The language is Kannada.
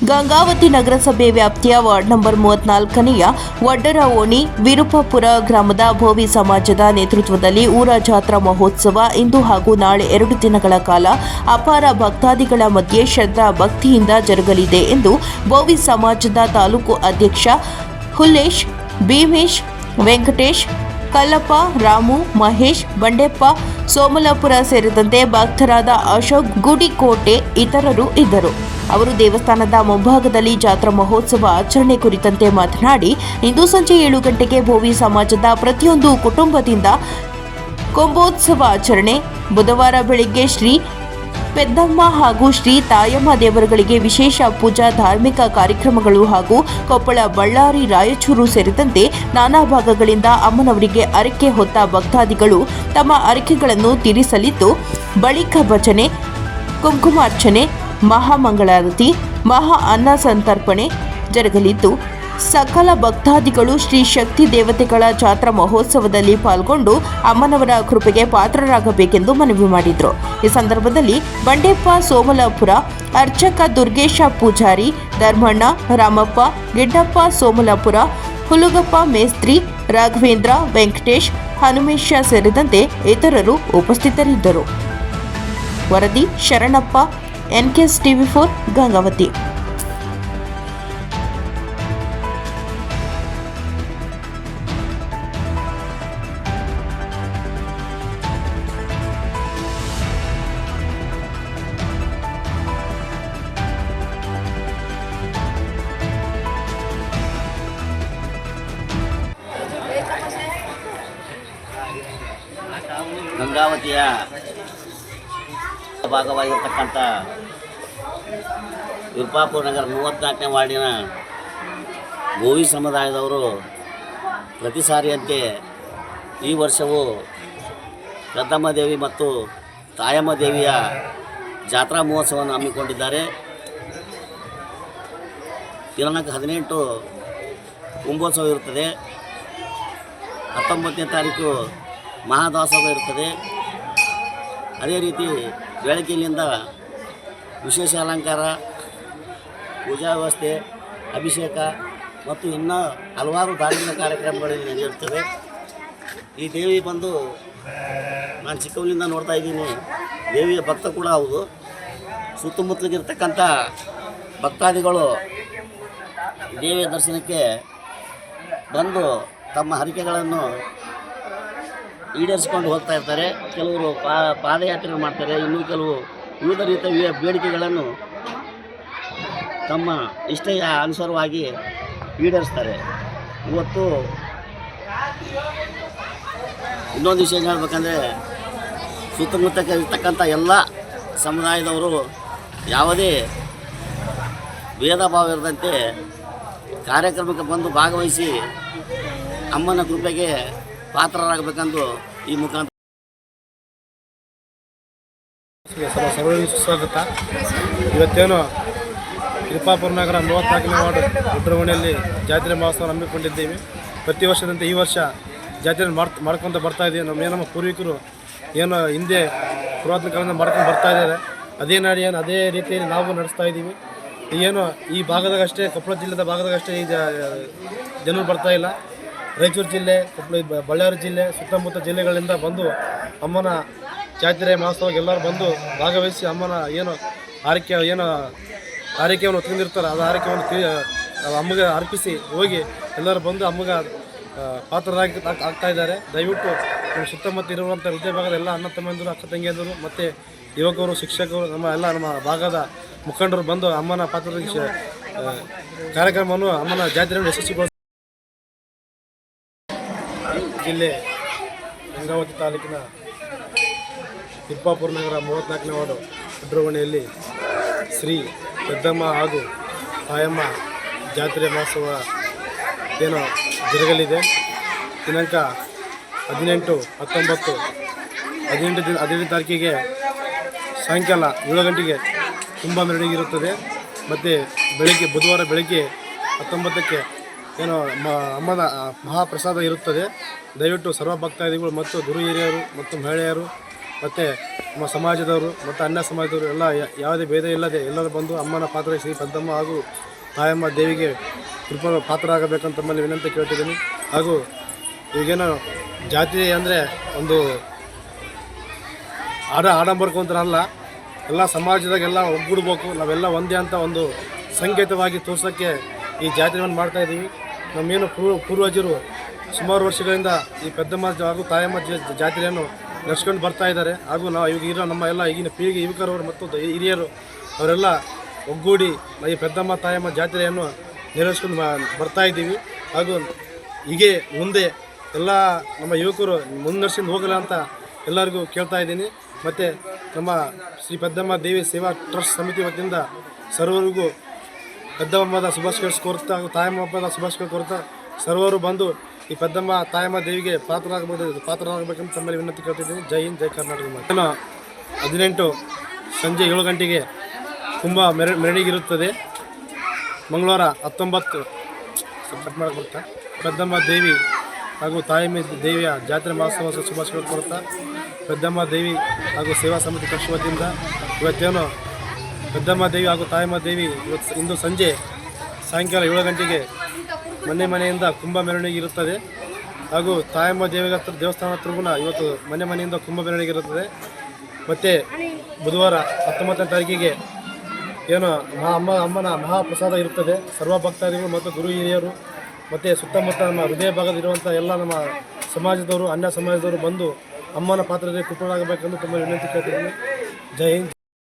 ಗಂಗಾವತಿ ನಗರಸಭೆ ವ್ಯಾಪ್ತಿಯ ವಾರ್ಡ್ ನಂಬರ್ ಮೂವತ್ನಾಲ್ಕನೆಯ ವಡ್ಡರ ಓಣಿ ವಿರುಪಾಪುರ ಗ್ರಾಮದ ಭೋವಿ ಸಮಾಜದ ನೇತೃತ್ವದಲ್ಲಿ ಊರ ಜಾತ್ರಾ ಮಹೋತ್ಸವ ಇಂದು ಹಾಗೂ ನಾಳೆ ಎರಡು ದಿನಗಳ ಕಾಲ ಅಪಾರ ಭಕ್ತಾದಿಗಳ ಮಧ್ಯೆ ಶ್ರದ್ಧಾ ಭಕ್ತಿಯಿಂದ ಜರುಗಲಿದೆ ಎಂದು ಭೋವಿ ಸಮಾಜದ ತಾಲೂಕು ಅಧ್ಯಕ್ಷ ಹುಲ್ಲೇಶ್ ಭೀಮೇಶ್ ವೆಂಕಟೇಶ್ ಕಲ್ಲಪ್ಪ, ರಾಮು, ಮಹೇಶ್, ಬಂಡೆಪ್ಪ, ಸೋಮಲಾಪುರ ಸೇರಿದಂತೆ ಭಕ್ತರಾದ ಅಶೋಕ್, ಗುಡಿಕೋಟೆ ಇತರರು ಇದ್ದರು. ಅವರು ದೇವಸ್ಥಾನದ ಮುಂಭಾಗದಲ್ಲಿ ಜಾತ್ರಾ ಮಹೋತ್ಸವ ಆಚರಣೆ ಕುರಿತಂತೆ ಮಾತನಾಡಿ, ಇಂದು ಸಂಜೆ ಏಳು ಗಂಟೆಗೆ ಭೋವಿ ಸಮಾಜದ ಪ್ರತಿಯೊಂದು ಕುಟುಂಬದಿಂದ ಕೊಂಬೋತ್ಸವ ಆಚರಣೆ. ಬುಧವಾರ ಬೆಳಿಗ್ಗೆ ಶ್ರೀ ಪೆದ್ದಮ್ಮ ಹಾಗೂ ಶ್ರೀ ತಾಯಮ್ಮ ದೇವರುಗಳಿಗೆ ವಿಶೇಷ ಪೂಜಾ ಧಾರ್ಮಿಕ ಕಾರ್ಯಕ್ರಮಗಳು ಹಾಗೂ ಕೊಪ್ಪಳ ಬಳ್ಳಾರಿ ರಾಯಚೂರು ಸೇರಿದಂತೆ ನಾನಾ ಭಾಗಗಳಿಂದ ಅಮ್ಮನವರಿಗೆ ಅರಕೆ ಹೊತ್ತ ಭಕ್ತಾದಿಗಳು ತಮ್ಮ ಅರಕೆಗಳನ್ನು ತೀರಿಸಲಿದ್ದು, ಬಳಿಕ ಭಜನೆ, ಕುಂಕುಮಾರ್ಚನೆ, ಮಹಾಮಂಗಳಾರತಿ, ಮಹಾ ಅನ್ನ ಸಂತರ್ಪಣೆ ಜರುಗಲಿದ್ದು ಸಕಲ ಭಕ್ತಾದಿಗಳು ಶ್ರೀ ಶಕ್ತಿ ದೇವತೆಗಳ ಜಾತ್ರಾ ಮಹೋತ್ಸವದಲ್ಲಿ ಪಾಲ್ಗೊಂಡು ಅಮ್ಮನವರ ಕೃಪೆಗೆ ಪಾತ್ರರಾಗಬೇಕೆಂದು ಮನವಿ ಮಾಡಿದರು. ಈ ಸಂದರ್ಭದಲ್ಲಿ ಬಂಡೆಪ್ಪ, ಸೋಮಲಾಪುರ, ಅರ್ಚಕ ದುರ್ಗೇಶ ಪೂಜಾರಿ, ಧರ್ಮಣ್ಣ, ರಾಮಪ್ಪ, ಗಿಡ್ಡಪ್ಪ, ಸೋಮಲಾಪುರ, ಹುಲುಗಪ್ಪ ಮೇಸ್ತ್ರಿ, ರಾಘವೇಂದ್ರ, ವೆಂಕಟೇಶ್, ಹನುಮೇಶ ಸೇರಿದಂತೆ ಇತರರು ಉಪಸ್ಥಿತರಿದ್ದರು. ವರದಿ Sharanappa NKS TV four, Gangavati. ಗಂಗಾವತಿಯ ಭಾಗವಾಗಿರ್ತಕ್ಕಂಥ ವಿರ್ಪಾಪುರ ನಗರ ಮೂವತ್ತ್ನಾಲ್ಕನೇ ವಾರ್ಡಿನ ಗೋವಿ ಸಮುದಾಯದವರು ಪ್ರತಿ ಸಾರಿಯಂತೆ ಈ ವರ್ಷವೂ ಪ್ರಥಮ ದೇವಿ ಮತ್ತು ತಾಯಮ್ಮ ದೇವಿಯ ಜಾತ್ರಾ ಮಹೋತ್ಸವವನ್ನು ಹಮ್ಮಿಕೊಂಡಿದ್ದಾರೆ. ದಿನಾಂಕ ಹದಿನೆಂಟು ಕುಂಭೋತ್ಸವ ಇರುತ್ತದೆ. ಹತ್ತೊಂಬತ್ತನೇ ತಾರೀಕು ಮಹಾದಾಸೋಹ ಇರ್ತದೆ. ಅದೇ ರೀತಿ ಬೆಳಕಿನಿಂದ ವಿಶೇಷ ಅಲಂಕಾರ, ಪೂಜಾ ವ್ಯವಸ್ಥೆ, ಅಭಿಷೇಕ ಮತ್ತು ಇನ್ನೂ ಹಲವಾರು ಧಾರ್ಮಿಕ ಕಾರ್ಯಕ್ರಮಗಳು ಇಲ್ಲಿ ನಡೆಯುತ್ತವೆ ಈ ದೇವಿ ಬಂದು ನಾನು ಚಿಕ್ಕವನಿಂದ ನೋಡ್ತಾ ಇದ್ದೀನಿ. ದೇವಿಯ ಭಕ್ತ ಕೂಡ ಹೌದು. ಸುತ್ತಮುತ್ತಲಿಗಿರ್ತಕ್ಕಂಥ ಭಕ್ತಾದಿಗಳು ದೇವಿಯ ದರ್ಶನಕ್ಕೆ ಬಂದು ತಮ್ಮ ಹರಿಕೆಗಳನ್ನು ಈಡೇರಿಸ್ಕೊಂಡು ಹೋಗ್ತಾ ಇರ್ತಾರೆ. ಕೆಲವರು ಪಾ, ಪಾದಯಾತ್ರೆ ಮಾಡ್ತಾರೆ. ಇನ್ನೂ ಕೆಲವು ವಿವಿಧ ರೀತಿಯ ಬೇಡಿಕೆಗಳನ್ನು ತಮ್ಮ ಇಷ್ಟೆಯ ಅನುಸಾರವಾಗಿ ಈಡೇರಿಸ್ತಾರೆ. ಇವತ್ತು ಇನ್ನೊಂದು ವಿಷಯ ಹೇಳ್ಬೇಕಂದ್ರೆ ಸುತ್ತಮುತ್ತಕ್ಕೆ ಇರ್ತಕ್ಕಂಥ ಎಲ್ಲ ಸಮುದಾಯದವರು ಯಾವುದೇ ಭೇದ ಭಾವ ಇರದಂತೆ ಕಾರ್ಯಕ್ರಮಕ್ಕೆ ಬಂದು ಭಾಗವಹಿಸಿ ಅಮ್ಮನ ಕೃಪೆಗೆ ಪಾತ್ರರಾಗಬೇಕೆಂದು ಈ ಮುಖಾಂತರ ಸರ್ ಸರ್ವರಿಗೂ ಸುಸ್ವಾಗತ. ಇವತ್ತೇನು ತಿರುಪಾಪುರ ನಗರ ಮೂವತ್ತಾಲ್ಕನೇ ವಾರ್ಡ್ ರುದ್ರವಣಿಯಲ್ಲಿ ಜಾತ್ರೆ ಮಹೋತ್ಸವ ನಂಬಿಕೊಂಡಿದ್ದೀವಿ ಪ್ರತಿ ವರ್ಷದಂತೆ ಈ ವರ್ಷ ಜಾತ್ರೆ ಮಾಡ್ತಾ, ಮಾಡ್ಕೊತ ಬರ್ತಾ ಇದ್ದೀವಿ ನಮ್ಮ ನಮ್ಮ ಪೂರ್ವಿಕರು ಏನು ಹಿಂದೆ ಪುರಾತನ ಕಾಲದಿಂದ ಮಾಡ್ಕೊಂಡು ಬರ್ತಾ ಇದ್ದಾರೆ. ಅದೇ ನಾಡಿ ಏನು ಅದೇ ರೀತಿಯಲ್ಲಿ ನಾವು ನಡೆಸ್ತಾ ಇದ್ದೀವಿ ಏನು ಈ ಭಾಗದಾಗಷ್ಟೇ, ಕೊಪ್ಪಳ ಜಿಲ್ಲೆದ ಭಾಗದಾಗಷ್ಟೇ ಈ ಜನರು ಬರ್ತಾ ಇಲ್ಲ. ರಾಯಚೂರು ಜಿಲ್ಲೆ, ಕೊಪ್ಪಳ, ಬಳ್ಳಾರಿ ಜಿಲ್ಲೆ, ಸುತ್ತಮುತ್ತ ಜಿಲ್ಲೆಗಳಿಂದ ಬಂದು ಅಮ್ಮನ ಜಾತ್ರೆ ಮಹೋತ್ಸವಕ್ಕೆ ಎಲ್ಲರೂ ಬಂದು ಭಾಗವಹಿಸಿ ಅಮ್ಮನ ಏನು ಆರೈಕೆ, ಏನು ಆರೈಕೆಯನ್ನು ತಿಂದಿರ್ತಾರೆ ಅದು ಆರೈಕೆಯನ್ನು ತಿ ಅಮ್ಮಗೆ ಅರ್ಪಿಸಿ ಹೋಗಿ ಎಲ್ಲರೂ ಬಂದು ಅಮ್ಮಗೆ ಪಾತ್ರರಾಗಿ ಆಗ್- ಆಗ್ತಾ ಇದ್ದಾರೆ. ದಯವಿಟ್ಟು ನಮ್ಮ ಸುತ್ತಮುತ್ತ ಇರುವಂಥ ಹೃದಯ ಭಾಗದ ಎಲ್ಲ ಅಣ್ಣ ತಮ್ಮಂದಿರು, ಅಕ್ಕ ತಂಗಿಯಂದರು, ಮತ್ತು ಯುವಕರು, ಶಿಕ್ಷಕರು, ನಮ್ಮ ಎಲ್ಲ ನಮ್ಮ ಭಾಗದ ಮುಖಂಡರು ಬಂದು ಅಮ್ಮನ ಪಾತ್ರದ ಕಾರ್ಯಕ್ರಮವನ್ನು ಅಮ್ಮನ ಜಾತ್ರೆಯನ್ನು ಯಶಸ್ವಿಗೊಳಿಸ ಜಿಲ್ಲೆ ಗಂಗಾವತಿ ತಾಲೂಕಿನ ತಿಪ್ಪಾಪುರ ನಗರ ಮೂವತ್ತ್ನಾಲ್ಕನೇ ವಾರ್ಡು ರುದ್ರವಣಿಯಲ್ಲಿ ಶ್ರೀ ಪೆದ್ದಮ್ಮ ಹಾಗೂ ತಾಯಮ್ಮ ಜಾತ್ರೆ ಮಹೋತ್ಸವ ಏನೋ ಜರುಗಲಿದೆ. ದಿನಾಂಕ ಹದಿನೆಂಟು ಹತ್ತೊಂಬತ್ತು ಹದಿನೆಂಟು ದಿನ ಹದಿನೆಂಟು ತಾರೀಕಿಗೆ ಸಾಯಂಕಾಲ ಏಳು ಗಂಟೆಗೆ ತುಂಬ ಮೆರವಣಿಗೆ ಇರುತ್ತದೆ. ಮತ್ತು ಬೆಳಗ್ಗೆ ಬುಧವಾರ ಬೆಳಗ್ಗೆ ಹತ್ತೊಂಬತ್ತಕ್ಕೆ ಏನು ಮ ಅಮ್ಮನ ಮಹಾಪ್ರಸಾದ ಇರುತ್ತದೆ. ದಯವಿಟ್ಟು ಸರ್ವ ಭಕ್ತಾದಿಗಳು ಮತ್ತು ಗುರು ಹಿರಿಯರು ಮತ್ತು ಮಹಿಳೆಯರು ಮತ್ತು ನಮ್ಮ ಸಮಾಜದವರು ಮತ್ತು ಅನ್ಯ ಸಮಾಜದವರು ಎಲ್ಲ ಯಾವುದೇ ಭೇದ ಇಲ್ಲದೆ ಎಲ್ಲರೂ ಬಂದು ಅಮ್ಮನ ಪಾತ್ರ ಶ್ರೀ ಪದ್ದಮ್ಮ ಹಾಗೂ ತಾಯಮ್ಮ ದೇವಿಗೆ ದುರ್ಬಲ ಪಾತ್ರ ಆಗಬೇಕಂತ ನಮ್ಮಲ್ಲಿ ವಿನಂತಿ ಕೇಳ್ತಿದ್ದೀನಿ. ಹಾಗೂ ಈಗೇನು ಜಾತಿ ಅಂದರೆ ಒಂದು ಆಡ ಆಡಂಬರಕ್ಕಂತರಲ್ಲ ಎಲ್ಲ ಸಮಾಜದಾಗೆಲ್ಲ ಒಗ್ಗೂಡ್ಬೇಕು. ನಾವೆಲ್ಲ ಒಂದೇ ಅಂತ ಒಂದು ಸಂಕೇತವಾಗಿ ತೋರ್ಸೋಕ್ಕೆ ಈ ಜಾತ್ರೆಯನ್ನು ಮಾಡ್ತಾ ಇದ್ದೀವಿ. ನಮ್ಮೇನು ಪೂರ್ವ ಪೂರ್ವಜರು ಸುಮಾರು ವರ್ಷಗಳಿಂದ ಈ ಪೆದ್ದಮ್ಮ ಹಾಗೂ ತಾಯಮ್ಮ ಜಾತ್ರೆಯನ್ನು ನಡೆಸ್ಕೊಂಡು ಬರ್ತಾ ಇದ್ದಾರೆ. ಹಾಗೂ ನಾವು ಇವಾಗ ಇರೋ ನಮ್ಮ ಎಲ್ಲ ಈಗಿನ ಪೀಳಿಗೆ ಯುವಕರವರು ಮತ್ತು ಹಿರಿಯರು, ಅವರೆಲ್ಲ ಒಗ್ಗೂಡಿ ಈ ಪೆದ್ದಮ್ಮ ತಾಯಮ್ಮ ಜಾತ್ರೆಯನ್ನು ನೆರವೇರಿಸ್ಕೊಂಡು ಬರ್ತಾ ಇದ್ದೀವಿ. ಹಾಗೂ ಹೀಗೆ ಮುಂದೆ ಎಲ್ಲ ನಮ್ಮ ಯುವಕರು ಮುನ್ನಡೆಸಿಕೊಂಡು ಹೋಗಲ್ಲ ಅಂತ ಎಲ್ಲರಿಗೂ ಕೇಳ್ತಾ ಇದ್ದೀನಿ. ಮತ್ತು ನಮ್ಮ ಶ್ರೀ ಪದ್ದಮ್ಮ ದೇವಿ ಸೇವಾ ಟ್ರಸ್ಟ್ ಸಮಿತಿ ವತಿಯಿಂದ ಸರ್ವರಿಗೂ ಪದ್ದಮ್ಮದ ಶುಭಾಶಯಗಳು ಕೋರ್ತಾ ಹಾಗೂ ತಾಯಮ್ಮ ಹಬ್ಬದ ಶುಭಾಶಯಗಳು ಕೋರ್ತಾ, ಸರ್ವರು ಬಂದು ಈ ಪೆದ್ದಮ್ಮ, ತಾಯಮ್ಮ ದೇವಿಗೆ ಪಾತ್ರರಾಗಬಹುದು ಪಾತ್ರರಾಗಬೇಕಂತ ತಮ್ಮಲ್ಲಿ ವಿನಂತಿ ಕೇಳ್ತಿದ್ದೀನಿ. ಜೈ ಹಿಂದ್, ಜೈ ಕರ್ನಾಟಕ. ಇನ್ನು ಹದಿನೆಂಟು ಸಂಜೆ ಏಳು ಗಂಟೆಗೆ ತುಂಬ ಮೆರ ಮೆರವಣಿಗೆ ಇರುತ್ತದೆ ಮಂಗಳವಾರ ಹತ್ತೊಂಬತ್ತು ಕಟ್ ಮಾಡಕ್ಕೆ ಪೆದ್ದಮ್ಮ ದೇವಿ ಹಾಗೂ ತಾಯಮ್ಮ ದೇವಿಯ ಜಾತ್ರೆ ಮಹೋತ್ಸವ ಶುಭಾಶಯ ಕೊಡ್ತಾ ಪೆದ್ದಮ್ಮ ದೇವಿ ಹಾಗೂ ಸೇವಾ ಸಮಿತಿ ಟ್ರಸ್ಟ್ ವತಿಯಿಂದ ಇವತ್ತೇನು ಪದ್ದಮ್ಮ ದೇವಿ ಹಾಗೂ ತಾಯಮ್ಮ ದೇವಿ ಇವತ್ತು ಇಂದು ಸಂಜೆ ಸಾಯಂಕಾಲ ಏಳು ಗಂಟೆಗೆ ಮನೆ ಮನೆಯಿಂದ ಕುಂಭ ಮೆರವಣಿಗೆ ಇರುತ್ತದೆ. ಹಾಗೂ ತಾಯಮ್ಮ ದೇವಿಗೆ ಹತ್ರ ದೇವಸ್ಥಾನ ಹತ್ರ ಇವತ್ತು ಮನೆ ಮನೆಯಿಂದ ಕುಂಭ ಮೆರವಣಿಗೆ ಇರುತ್ತದೆ. ಮತ್ತು ಬುಧವಾರ ಹತ್ತೊಂಬತ್ತನೇ ತಾರೀಕಿಗೆ ಏನು ಮಹಾ ಅಮ್ಮ, ಅಮ್ಮನ ಮಹಾಪ್ರಸಾದ ಇರುತ್ತದೆ. ಸರ್ವ ಭಕ್ತಾದಿಗಳು ಮತ್ತು ಗುರು ಹಿರಿಯರು ಮತ್ತು ಸುತ್ತಮುತ್ತ ನಮ್ಮ ಹೃದಯ ಭಾಗದಲ್ಲಿರುವಂಥ ಎಲ್ಲ ನಮ್ಮ ಸಮಾಜದವರು, ಅನ್ಯ ಸಮಾಜದವರು ಬಂದು ಅಮ್ಮನ ಪಾತ್ರದಲ್ಲಿ ಕೃಪಣರಾಗಬೇಕೆಂದು ತುಂಬ ವಿನಂತಿ ಕೇಳ್ತಿದ್ದೀನಿ. ಜೈ ಹಿಂದ್.